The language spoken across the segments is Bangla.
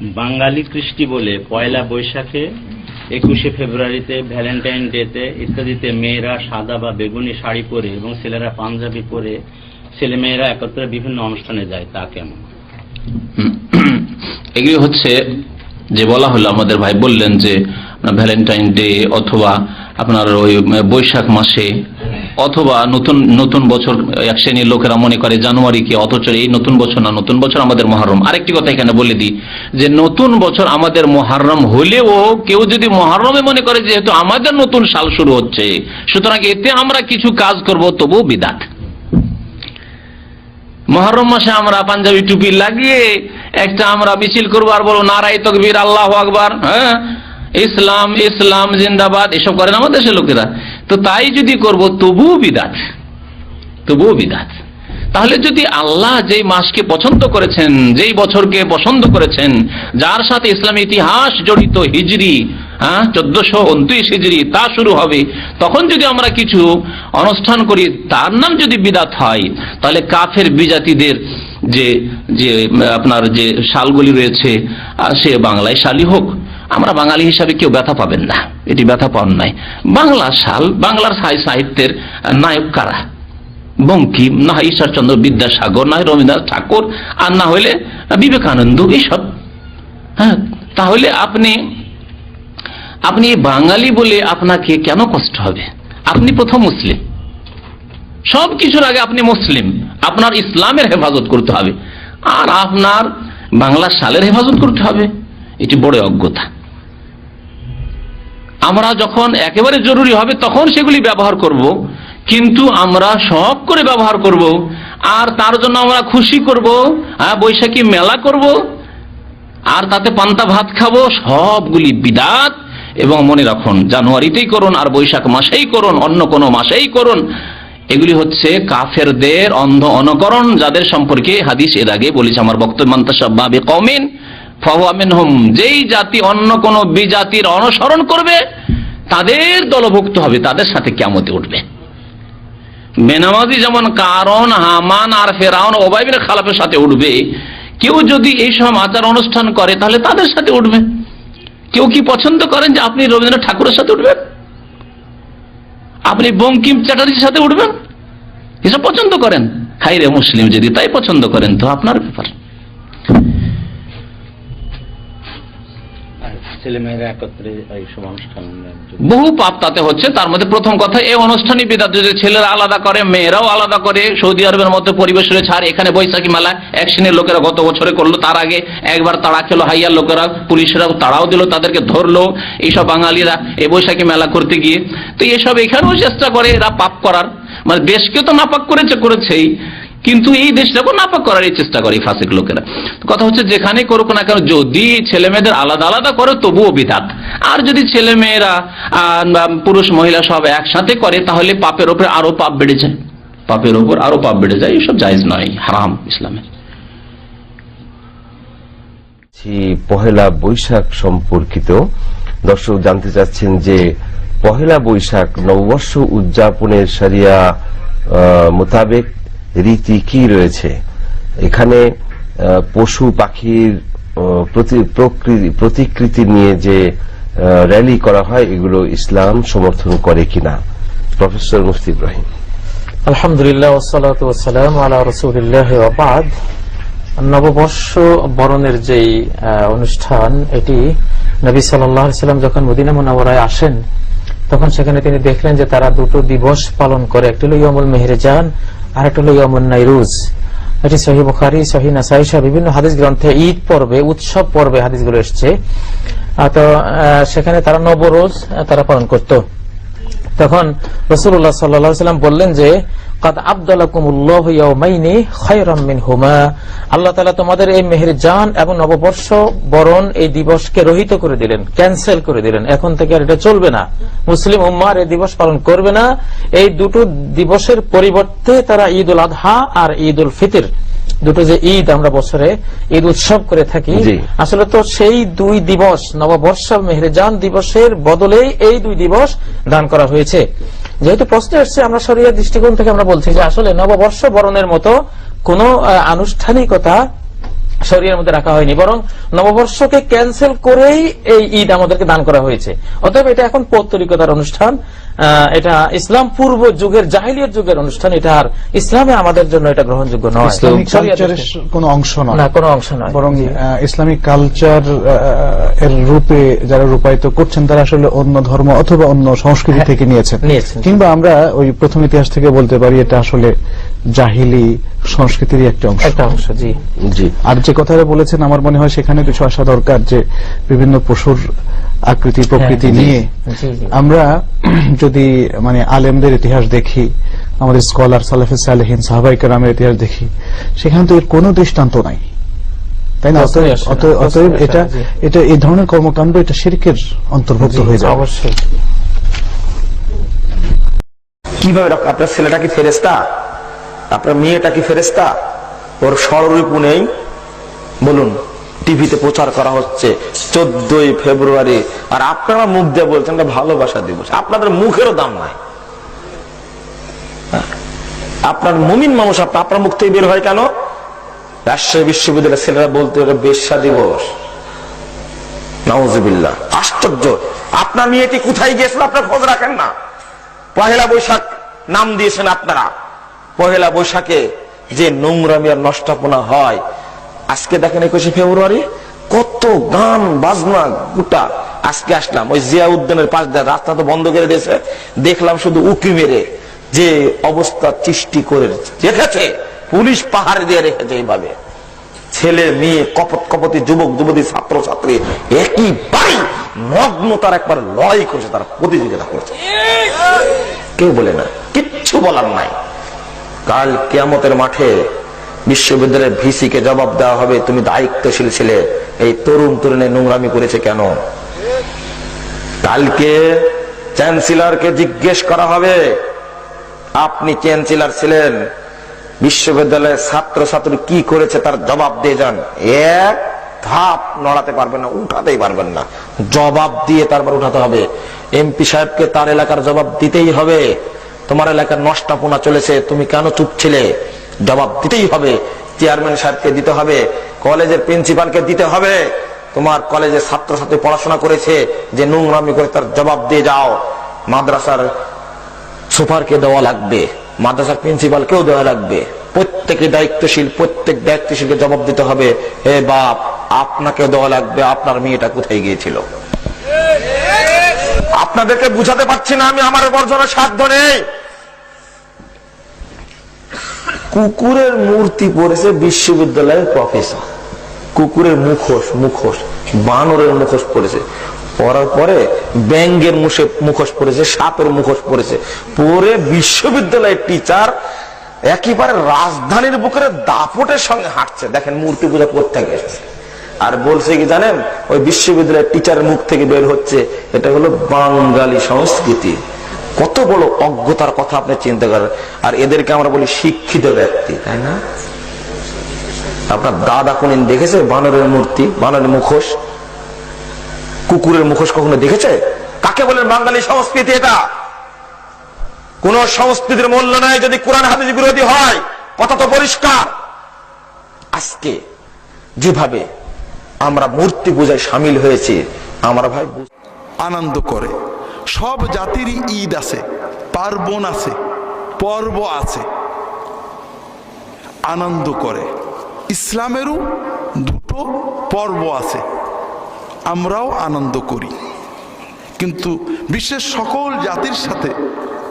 বাঙালি কৃষ্টি বলে পয়লা বৈশাখে একুশে ফেব্রুয়ারিতে ভ্যালেন্টাইন ডেতে ইত্যাদিতে মেয়েরা সাদা বা বেগুনি শাড়ি পরে এবং ছেলেরা পাঞ্জাবি পরে ছেলে মেয়েরা একত্রে বিভিন্ন অনুষ্ঠানে যায়, তা কেমন? এগুলি হচ্ছে যে বলা হলো, আমাদের ভাই বললেন যে ভ্যালেন্টাইন ডে অথবা আপনার ওই বৈশাখ মাসে অথবা নতুন নতুন বছর এক শ্রেণির লোকেরা মনে করে জানুয়ারিকে, অথচ এই নতুন বছর না, নতুন বছর আমাদের মহারম। আরেকটি কথা এখানে বলে দিই, যে নতুন বছর আমাদের মহারম হলেও কেউ যদি মহারমে মনে করে যেহেতু আমাদের নতুন সাল শুরু হচ্ছে, সুতরাং এতে আমরা কিছু কাজ করব তবু বিদাত। মহরম মাসে আমরা পাঞ্জাবি টুপি লাগিয়ে একটা আমরা মিছিল করব আর বলব নারাই তকবীর, আল্লাহ আকবার। হ্যাঁ? ইসলাম ইসলাম, জিন্দাবাদ, এসব করেন আমাদের দেশের লোকেরা। তো তাই যদি করব, তবুও বিদাত। তবুও বিদাত। তাহলে যদি আল্লাহ যেই মাসকে পছন্দ করেছেন, যেই বছরকে পছন্দ করেছেন, যার সাথে ইসলামী ইতিহাস জড়িত হিজরি হ্যাঁ চোদ্দশো উনত্রিশ হিজড়ি তা শুরু হবে, তখন যদি আমরা কিছু অনুষ্ঠান করি, তার নাম যদি বিদাত হয়, তাহলে কাফের বিজাতিদের যে যে, আপনার যে শালগুলি রয়েছে সে বাংলায় শালি হোক আমরা বাঙালি হিসাবে কেউ ব্যথা পাবেন না। এটি ব্যথা পান নাই বাংলা সাল, বাংলার সাহি- সাহিত্যের নায়ক কারা? বঙ্কিম না হয় ঈশ্বরচন্দ্র বিদ্যাসাগর, না হয় রবীন্দ্রনাথ ঠাকুর, আর না হলে বিবেকানন্দ এইসব হ্যাঁ তাহলে আপনি আপনি বাঙালি বলে আপনাকে কেন কষ্ট হবে? আপনি প্রথম মুসলিম। সব কিছুর আগে আপনি মুসলিম। আপনার ইসলামের হেফাজত করতে হবে। আর আপনার বাংলা সালের হেফাজত করতে হবে। এটি বড় অজ্ঞতা। আমরা যখন একেবারে জরুরি হবে তখন সেগুলি ব্যবহার করব, কিন্তু আমরা শখ করে ব্যবহার করব, আর তার জন্য আমরা খুশি করব বৈশাখী মেলা করব, আর তাতে পান্তা ভাত খাব, সবগুলি বিদাত। এবং মনে রাখুন, জানুয়ারিতেই করুন, আর বৈশাখ মাসেই করুন, অন্য কোনো মাসেই করুন। এগুলি হচ্ছে কাফেরদের অন্ধ অনুকরণ, যাদের সম্পর্কে হাদিস এর আগে বলেছে, আমার বক্তব্য মান্তাসাবে কমিন হুম যেই জাতি অন্য কোনো বিজাতির অনুসরণ করবে, তাদের দলভুক্ত হবে, তাদের সাথে কেমতে উঠবে। বেনামাজি যেমন কারণ, হামান আর ফেরাউন ওবাইবের খালাফের সাথে উঠবে, কেউ যদি এইসব আচার অনুষ্ঠান করে, তাহলে তাদের সাথে উঠবে। কেউ কি পছন্দ করেন যে আপনি রবীন্দ্রনাথ ঠাকুরের সাথে উঠবেন? আপনি বঙ্কিম চ্যাটার্জির সাথে উঠবেন? এসব পছন্দ করেন? হাই রে মুসলিম যদি তাই পছন্দ করেন, তো আপনার ব্যাপার। বহু পাপ তাতে হচ্ছে, তার মধ্যে প্রথম কথা, এই অনুষ্ঠানই বিদাত যদি ছেলেরা আলাদা করে, মেয়েরাও আলাদা করে, সৌদি আরবের মধ্যে পরিবেশ রয়েছে আর এখানে বৈশাখী মেলা, এক শ্রেণির লোকেরা গত বছরে করল, তার আগে একবার তাড়া খেলো হাইয়ার লোকেরা, পুলিশরাও তাড়াও দিল, তাদেরকে ধরলো, এইসব বাঙালিরা এই বৈশাখী মেলা করতে গিয়ে। তো এসব এখানেও চেষ্টা করে এরা পাপ করার। মানে দেশকে তো নাপাক করেছে, করেছেই। কিন্তু এই দেশটাকে নাপাক করার চেষ্টা করে ফাসিক লোকেরা। কথা হচ্ছে যেখানে করুক না কেন, যদি ছেলে মেয়েদের আলাদা আলাদা করে, তবুও বিধাত। আর যদি ছেলে মেয়েরা পুরুষ মহিলা সব একসাথে করে, তাহলে পাপের ওপরে আরও পাপ বেড়ে যায়। পাপের ওপর আরও পাপ বেড়ে যায়, এসব জায়েজ নয়, হারাম ইসলামে ছি, পহেলা বৈশাখ সম্পর্কিত দর্শক জানতে চাচ্ছেন যে, পহেলা বৈশাখ নববর্ষ উদযাপনের সারিয়া মোতাবেক রীতি কি রয়েছে? এখানে পশু পাখির প্রতিকৃতি নিয়ে যে র্যালি করা হয়, এগুলো ইসলাম সমর্থন করে কিনা? প্রফেসর মুফতি ইব্রাহিম। আলহামদুলিল্লাহ নববর্ষ বরণের যেই অনুষ্ঠান, এটি নবী সাল্লাম যখন মদিনা মোনাওয়ারায় আসেন, তখন সেখানে তিনি দেখলেন যে তারা দুটো দিবস পালন করে। একটি হলো ইয়মুল মেহরেজান আর একটা হলো ইয়মুল নাইরুজ। এটি সহি বুখারি, সহি নাসাই সহ বিভিন্ন হাদিস গ্রন্থে ঈদ পর্বে, উৎসব পর্বে হাদিসগুলো এসছে। তো সেখানে তারা নবরোজ তারা পালন করত। তখন রসুল্লাহ সাল্লাম বললেন যে, কাদ মিনহুমা। আল্লাহ তাআলা তোমাদের এই মেহেরজান এবং নববর্ষ বরণ এই দিবসকে রহিত করে দিলেন, ক্যান্সেল করে দিলেন। এখন থেকে আর এটা চলবে না। মুসলিম উম্মার এই দিবস পালন করবে না। এই দুটো দিবসের পরিবর্তে তারা ঈদ উল আদহা আর ঈদ উল ফিতর দুটো যে ঈদ আমরা বছরে ঈদ উৎসব করে থাকি আসলে তো সেই দুই দিবস নববর্ষ মেহরেজান দিবসের বদলে এই দুই দিবস দান করা হয়েছে। যেহেতু প্রশ্ন এসছে আমরা শরীরের দৃষ্টিকোণ থেকে আমরা বলছি যে আসলে নববর্ষ বরণের মতো কোন আনুষ্ঠানিকতা শরীরের মধ্যে রাখা হয়নি বরং নববর্ষকে ক্যান্সেল করেই এই ঈদ আমাদেরকে দান করা হয়েছে। অতএব এটা এখন পৌত্তরিকতার অনুষ্ঠান। এটা ইসলাম পূর্ব যুগের জাহিলিয়ত যুগের অনুষ্ঠান। এটা আর ইসলামে আমাদের জন্য এটা গ্রহণযোগ্য নয়। কোনো অংশ নয়। না কোনো অংশ নয়। বরং ইসলামিক কালচার এর রূপে যারা রূপায়িত করছেন তারা আসলে অন্য ধর্ম অথবা অন্য সংস্কৃতি হ্যাঁ, থেকে নিয়েছেন। নিয়েছেন। কিংবা আমরা ওই প্রথম ইতিহাস থেকে বলতে পারি এটা আসলে জাহিলি সংস্কৃতির একটা অংশ। একটা অংশ জি। জি। আর যে কথাটা বলেছেন আমার মনে হয় সেখানে কিছু আসা দরকার যে বিভিন্ন পশুর আকৃতি প্রকৃতি হ্যাঁ, নিয়ে জি, জি। আমরা যদি মানে আলেমদের ইতিহাস দেখি আমাদের স্কলার সালেফে সালেহীন সাহাবাই কালামের ইতিহাস দেখি সেখানে তো এর কোনো দৃষ্টান্ত নাই। তাই না? অতএব- এটা এটা এই ধরনের কর্মকাণ্ড এটা শিরকের অন্তর্ভুক্ত হয়ে যায়। অবশ্যই। কীভাবে আপনার ছেলেটা কি ফেরেস্তা আপনার মেয়েটা কি ফেরেস্তা ওর স্বরূপও নেই। বলুন। টিভিতে প্রচার করা হচ্ছে চোদ্দই ফেব্রুয়ারি। আর আপনারা মুখ দিয়ে বলছেন ভালোবাসা দিবস। আপনাদের মুখেরও দাম নাই। হ্যাঁ? আপনার মুমিন মানুষ আপনা- আপনার মুখ থেকে বের হয় কেন? রাজশাহী বিশ্ববিদ্যালয়ের ছেলেরা বলতে ওটা বেশ্যা দিবস। নাউজুবিল্লাহ। আশ্চর্য। আপনার মেয়েটি কোথায় গিয়েছিল আপনার খোঁজ রাখেন না। পহেলা বৈশাখ নাম দিয়েছেন আপনারা। পহেলা বৈশাখে যে নোংরামি আর নষ্টাপনা হয় আজকে দেখেন একুশে ফেব্রুয়ারি কত গান, বাজনা, গোটা। আজকে আসলাম, ওই জিয়া উদ্যানের পাশ দিয়ে রাস্তা তো বন্ধ করে দিয়েছে। দেখলাম শুধু উকি মেরে যে অবস্থা সৃষ্টি করে রেখেছে, পুলিশ পাহাড় দিয়ে রেখেছে এইভাবে। ছেলে, মেয়ে কপট কপতি, যুবক, যুবতী, ছাত্র, ছাত্রী একই বাড়ি নগ্নতার একবার লড়াই করছে, তারা প্রতিযোগিতা করছে। কেউ বলে না, কিচ্ছু বলার নাই। কাল কেয়ামতের মাঠে বিশ্ববিদ্যালয়ের ভিসি কে জবাব দেওয়া হবে, তুমি দায়িত্বশীল ছিলে। এই তরুণ তরুণে নোংরামি করেছে কেন? কালকে চ্যান্সেলরকে জিজ্ঞেস করা হবে, আপনি চ্যান্সেলর ছিলেন, বিশ্ববিদ্যালয়ের ছাত্র ছাত্রী কি করেছে তার জবাব দিয়ে যান। এক ধাপ নড়াতে পারবেন না, উঠাতেই পারবেন না। জবাব দিয়ে তারপর উঠাতে হবে। এমপি সাহেবকে তার এলাকার জবাব দিতেই হবে। তোমার এলাকার নষ্টাপনা চলেছে, তুমি কেন চুপ ছিলে? জবাব দিতেই হবে। চেয়ারম্যান সাহেবকে দিতে হবে, কলেজের প্রিন্সিপালকে দিতে হবে। তোমার কলেজের ছাত্রছাত্রী পড়াশোনা করেছে, যে নোংরামি করে তার জবাব দিয়ে যাও। মাদ্রাসার সুপারকে দেওয়া লাগবে, মাদ্রাসার প্রিন্সিপালকেও দেওয়া লাগবে। প্রত্যেকে দায়িত্বশীল, প্রত্যেক দায়িত্বশীলকে জবাব দিতে হবে। হে বাপ আপনাকে দেওয়া লাগবে, আপনার মেয়েটা কোথায় গিয়েছিল? আপনাদেরকে বুঝাতে পারছি না আমি, আমার বর্জনের সাধ্য নেই কুকুরের মূর্তি পড়েছে বিশ্ববিদ্যালয়ের প্রফেসর। কুকুরের মুখোশ মুখোশ, বানরের মুখোশ পড়েছে। পরার পরে ব্যাঙ্গের মুখে মুখোশ পড়েছে, সাপের মুখোশ পড়েছে। পরে বিশ্ববিদ্যালয়ের টিচার একেবারে রাজধানীর বুকের দাপটের সঙ্গে হাঁটছে। দেখেন মূর্তি পূজা করতে গেছে আর বলছে কি জানেন? ওই বিশ্ববিদ্যালয়ের টিচারের মুখ থেকে বের হচ্ছে। এটা হলো বাঙালি সংস্কৃতি। কত বড় অজ্ঞতার কথা আপনি চিন্তা করেন। আর এদেরকে আমরা বলি শিক্ষিত ব্যক্তি, তাই না? আপনার দাদা কোনদিন দেখেছে? বানরের মূর্তি, বানরের মুখোশ? কুকুরের মুখোশ কখনো দেখেছে? কাকে বলেন বাঙালি সংস্কৃতি এটা? কোন সংস্কৃতির মূল্য নাই যদি কোরআন হাদিস বিরোধী হয়, কথা তো পরিষ্কার। আজকে যেভাবে আমরা মূর্তি পূজায় সামিল হয়েছি, আমরা ভাই আনন্দ করে। সব জাতিরই ঈদ আছে, পার্বণ আছে, পর্ব আছে। আনন্দ করে। ইসলামেরও দুটো পর্ব আছে, আমরাও আনন্দ করি। কিন্তু বিশ্বের সকল জাতির সাথে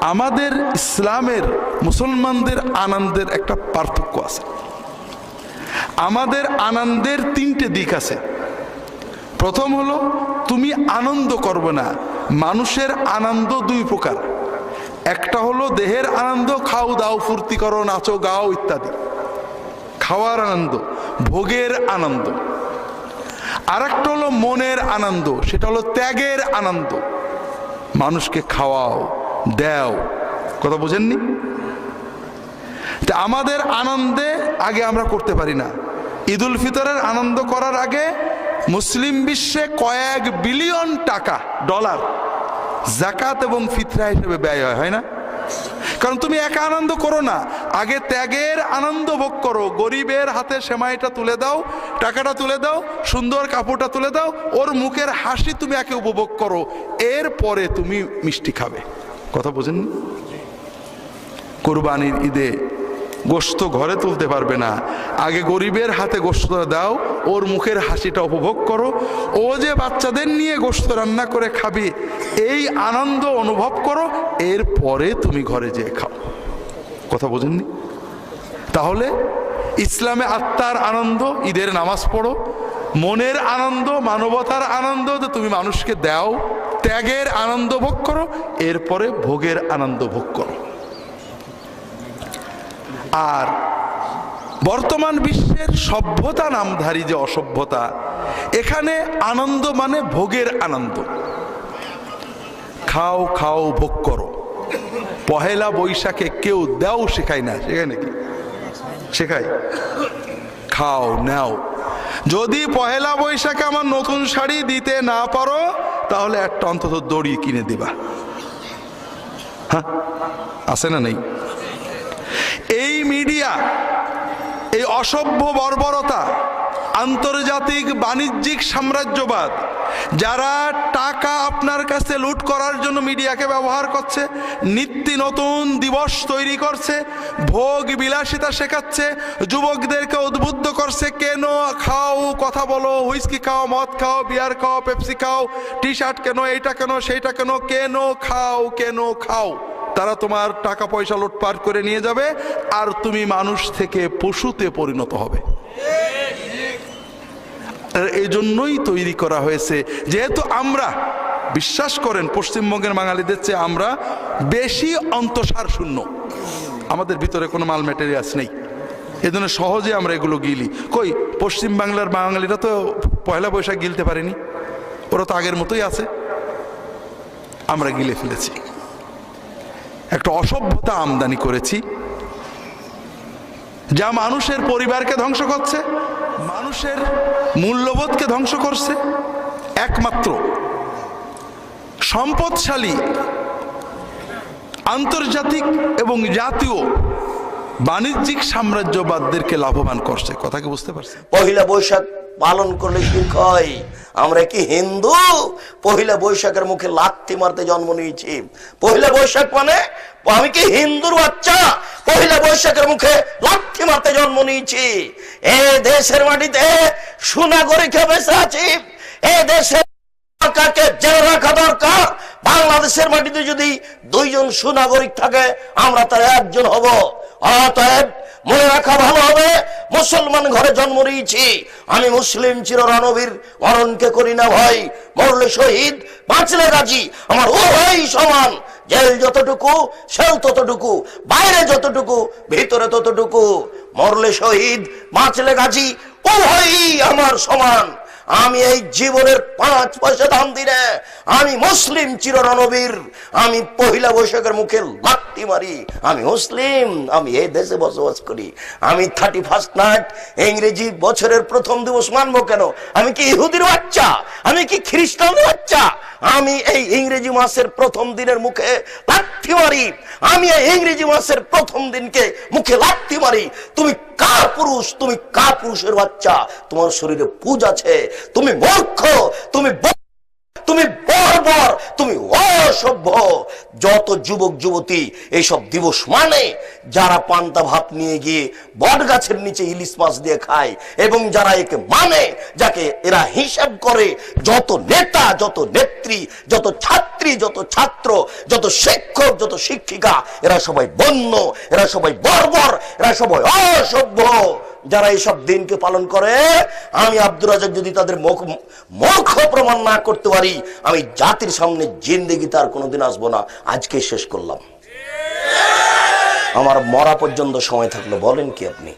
আমাদের ইসলামের, মুসলমানদের আনন্দের একটা পার্থক্য আছে। আমাদের আনন্দের তিনটে দিক আছে। প্রথম হলো, তুমি আনন্দ করবে না মানুষের আনন্দ দুই প্রকার। একটা হলো দেহের আনন্দ, খাও দাও, ফুর্তি করো, নাচো, গাও ইত্যাদি। খাওয়ার আনন্দ, ভোগের আনন্দ। আর একটা হলো মনের আনন্দ, সেটা হলো ত্যাগের আনন্দ। মানুষকে খাওয়াও, দেও। কথা বোঝেননি? তা আমাদের আনন্দে আগে আমরা করতে পারি না। ঈদুল ফিতরের আনন্দ করার আগে মুসলিম বিশ্বে কয়েক বিলিয়ন টাকা, ডলার জাকাত এবং ফিতরা হিসেবে ব্যয় হয় হয় না? কারণ তুমি একা আনন্দ করো না। আগে ত্যাগের আনন্দ ভোগ করো। গরিবের হাতে সেমাইটা তুলে দাও, টাকাটা তুলে দাও, সুন্দর কাপড়টা তুলে দাও, ওর মুখের হাসি তুমি একে উপভোগ করো। এরপরে তুমি মিষ্টি খাবে। কথা বোঝেন কোরবানির ঈদে গোস্ত ঘরে তুলতে পারবে না। আগে গরিবের হাতে গোস্ত দাও, ওর মুখের হাসিটা উপভোগ করো। ও যে বাচ্চাদের নিয়ে গোস্ত রান্না করে খাবে, এই আনন্দ অনুভব করো এরপরে তুমি ঘরে যেয়ে খাও। কথা বোঝেননি? তাহলে ইসলামে আত্মার আনন্দ, ঈদের নামাজ পড়ো। মনের আনন্দ, মানবতার আনন্দ যে তুমি মানুষকে দাও, ত্যাগের আনন্দ ভোগ করো এরপরে ভোগের আনন্দ ভোগ করো। আর বর্তমান বিশ্বের সভ্যতা নামধারী যে অসভ্যতা, এখানে আনন্দ মানে ভোগের আনন্দ। খাও খাও, ভোগ করো। পহেলা বৈশাখে কেউ দেও শেখায় না। শেখায় নাকি? শেখায়। খাও, নাও। যদি পহেলা বৈশাখে আমার নতুন শাড়ি দিতে না পারো, তাহলে একটা অন্তত দড়ি কিনে দিবা। হ্যাঁ? আছে না নেই? এই মিডিয়া, এই অসভ্য বর্বরতা, আন্তর্জাতিক বাণিজ্যিক সাম্রাজ্যবাদ, যারা টাকা আপনার কাছে লুট করার জন্য মিডিয়াকে ব্যবহার করছে, নিত্য নতুন দিবস তৈরি করছে, ভোগ বিলাসিতা শেখাচ্ছে, যুবকদেরকে উদ্বুদ্ধ করছে, কেন খাও, কথা বলো, হুইস্কি খাও, মদ খাও, বিয়ার খাও, পেপসি খাও টি শার্ট কেন, এইটা কেন, সেইটা কেন কেন খাও কেন খাও। তারা তোমার টাকা পয়সা লুটপাট করে নিয়ে যাবে আর তুমি মানুষ থেকে পশুতে পরিণত হবে। এই জন্যই তৈরি করা হয়েছে। যেহেতু আমরা, বিশ্বাস করেন, পশ্চিমবঙ্গের বাঙালিদের চেয়ে আমরা বেশি অন্তঃসার শূন্য। আমাদের ভিতরে কোনো মাল ম্যাটেরিয়ালস নেই। এজন্য সহজে আমরা এগুলো গিলি। কই, পশ্চিম বাংলার বাঙালিরা তো পয়লা বৈশাখ গিলতে পারেনি। ওরা তো আগের মতোই আছে। আমরা গিলে ফেলেছি। একটা অসভ্যতা আমদানি করেছি, যা মানুষের পরিবারকে ধ্বংস করছে, মানুষের মূল্যবোধকে ধ্বংস করছে। একমাত্র সম্পদশালী, আন্তর্জাতিক এবং জাতীয় বাণিজ্যিক সাম্রাজ্যবাদদেরকে লাভবান করছে। কথা কি বুঝতে পারছেন? পহিলা বৈশাখ পালন করলে কি হয় আমরা কি হিন্দু? পহিলা বৈশাখের মুখে লাথি মারতে জন্ম নিয়েছি। পহিলা বৈশাখ মানে আমি কি হিন্দুর বাচ্চা? পহিলা বৈশাখের মুখে লাথি মারতে জন্ম নিয়েছি। এ দেশের মাটিতে সুনাগরিক বেঁচে আছি। এ দেশের সরকারকে জেনে রাখা দরকার। বাংলাদেশের মাটিতে যদি দুইজন সুনাগরিক থাকে, আমরা তার একজন হব। অতএব মনে রাখা ভালো হবে, মুসলমান ঘরে জন্ম নিয়েছি। আমি মুসলিম চির রণবীর মরণকে করি না ভাই মরলে শহীদ, বাঁচলে রাজি। আমার ও ভাই সমান। জেল যতটুকু, সেল ততটুকু, বাইরে যতটুকু, ভিতরে ততটুকু। মরলে শহীদ, বাঁচলে গাজী ও ভাই আমার সমান। আমি এই জীবনের পাঁচ পয়সা দাম দিনে আমি মুসলিম চিররণবীর, আমি পহিলা বৈশাখের মুখে লাত্তি মারি, আমি মুসলিম, আমি এই দেশে বসবাস করি। আমি থার্টি ফার্স্ট নাইট ইংরেজি বছরের প্রথম দিবস মানবো কেন? আমি কি ইহুদির বাচ্চা? আমি কি খ্রিস্টানের বাচ্চা? আমি এই ইংরেজি মাসের প্রথম দিনের মুখে লাথি মারি। আমি এই ইংরেজি মাসের প্রথম দিনকে মুখে লাথি মারি। তুমি কার পুরুষ? তুমি কার পুরুষের বাচ্চা? তোমার শরীরে পুজ আছে। তুমি মূর্খ। তুমি তুমি বর্বর তুমি অসভ্য। যত যুবক, যুবতী এইসব দিবস মানে যারা পান্তা ভাত নিয়ে গিয়ে বট গাছের নিচে ইলিশ মাছ দিয়ে খায় এবং যারা একে মানে যাকে এরা হিসাব করে, যত নেতা, যত নেত্রী, যত ছাত্রী, যত ছাত্র, যত শিক্ষক, যত শিক্ষিকা, এরা সবাই বন্য, এরা সবাই বর্বর, এরা সবাই অসভ্য। যারা এইসব দিনকে পালন করে, আমি আব্দুর রাজাক যদি তাদের মুখ প্রমাণ না করতে পারি, আমি জাতির সামনে জিন্দেগি তার কোনোদিন আসব না। আজকে শেষ করলাম। আমার মরা পর্যন্ত সময় থাকল, বলেন কি আপনি?